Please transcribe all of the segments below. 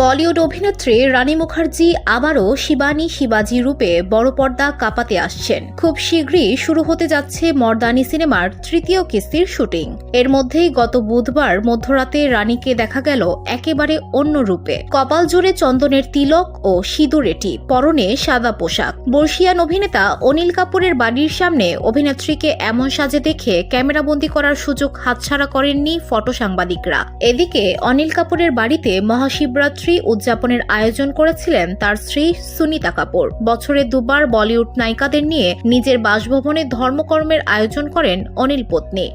বলিউড অভিনেত্রী রানী মুখার্জি আবারও শিবানী শিবাজি রূপে বড় পর্দা কাঁপাতে আসছেন। খুব শীঘ্রই শুরু হতে যাচ্ছে মর্দানি সিনেমার তৃতীয় কিস্তির শুটিং। এর মধ্যেই গত বুধবার মধ্যরাতে রানীকে দেখা গেল একেবারে অন্য রূপে। কপাল জুড়ে চন্দনের তিলক ও সিঁদুরেটি পরনে সাদা পোশাক। বর্ষিয়ান অভিনেতা অনিল কাপুরের বাড়ির সামনে অভিনেত্রীকে এমন সাজে দেখে ক্যামেরাবন্দি করার সুযোগ হাতছাড়া করেননি ফটো সাংবাদিকরা। এদিকে অনিল কাপুরের বাড়িতে মহাশিবরাত্রি উদযাপনের আয়োজন করেছিলেন তার স্ত্রী সুনিতা কাপুর। বছরে দুবার বলিউড নায়িকাদের নিয়ে নিজের বাসভবনে ধর্মকর্মের আয়োজন করেন অনিল পত্নী।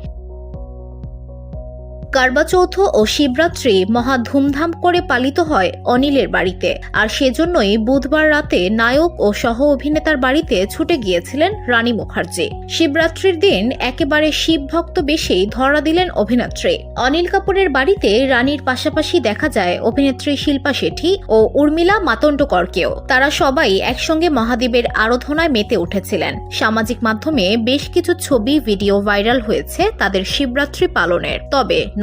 কারবা চৌথ ও শিবরাত্রি মহা ধুমধাম করে পালিত হয় অনিলের বাড়িতে। আর সেজন্যই বুধবার রাতে নায়ক ও সহ অভিনেতার বাড়িতে ছুটে গিয়েছিলেন রানী মুখার্জি। শিবরাত্রির দিন একেবারে শিবভক্ত বেশেই ধরা দিলেন অভিনেত্রী। অনিল কাপুরের বাড়িতে রানীর পাশাপাশি দেখা যায় অভিনেত্রী শিল্পা শেঠি ও উর্মিলা মাতন্ডকরকেও। তারা সবাই একসঙ্গে মহাদেবের আরাধনায় মেতে উঠেছিলেন। সামাজিক মাধ্যমে বেশ কিছু ছবি, ভিডিও ভাইরাল হয়েছে তাদের শিবরাত্রি পালনের। তবে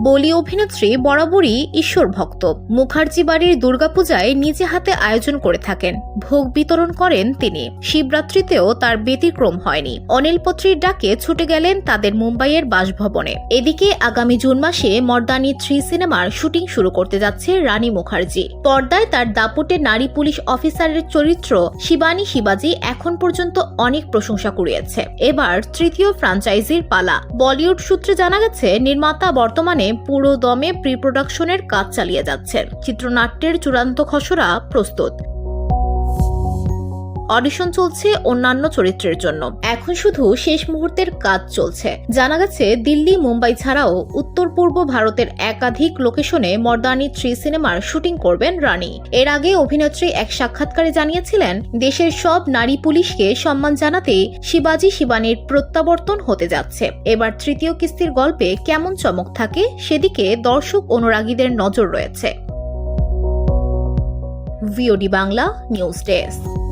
বলি অভিনেত্রী বরাবরই ঈশ্বর ভক্ত। মুখার্জি বাড়ির দুর্গাপূজায় নিজে হাতে আয়োজন করে থাকেন। ভোগ বিতরণ করেন তিনি। শিবরাত্রিতেও তার ব্যতিক্রম হয়নি। অনিল পত্রীর ডাকে ছুটে গেলেন তাদের মুম্বাইয়ের বাসভবনে। এদিকে আগামী জুন মাসে মর্দানি থ্রি সিনেমার শুটিং শুরু করতে যাচ্ছে রানী মুখার্জি। পর্দায় তার দাপটে নারী পুলিশ অফিসারের চরিত্র শিবানী শিবাজি এখন পর্যন্ত অনেক প্রশংসা কুড়িয়েছে। এবার তৃতীয় ফ্রাঞ্চাইজির পালা। বলিউড সূত্রে জানা গেছে, নির্মাতা বর্তমানে পুরো দমে প্রি প্রোডাকশনের কাজ চালিয়ে যাচ্ছে। চিত্রনাট্যের চূড়ান্ত খসড়া প্রস্তুত। অডিশন চলছে অন্যান্য চরিত্রের জন্য। এখন শুধু শেষ মুহূর্তের কাজ চলছে। জানা গেছে, দিল্লি, মুম্বাই ছাড়াও উত্তর পূর্ব ভারতের একাধিক লোকেশনে মর্দানি থ্রি সিনেমার শুটিং করবেন রানী। এর আগে অভিনেত্রী এক সাক্ষাৎকারে জানিয়েছিলেন, দেশের সব নারী পুলিশকে সম্মান জানাতেই শিবাজি শিবানীর প্রত্যাবর্তন হতে যাচ্ছে। এবার তৃতীয় কিস্তির গল্পে কেমন চমক থাকে সেদিকে দর্শক অনুরাগীদের নজর রয়েছে। VOD Bangla news desk.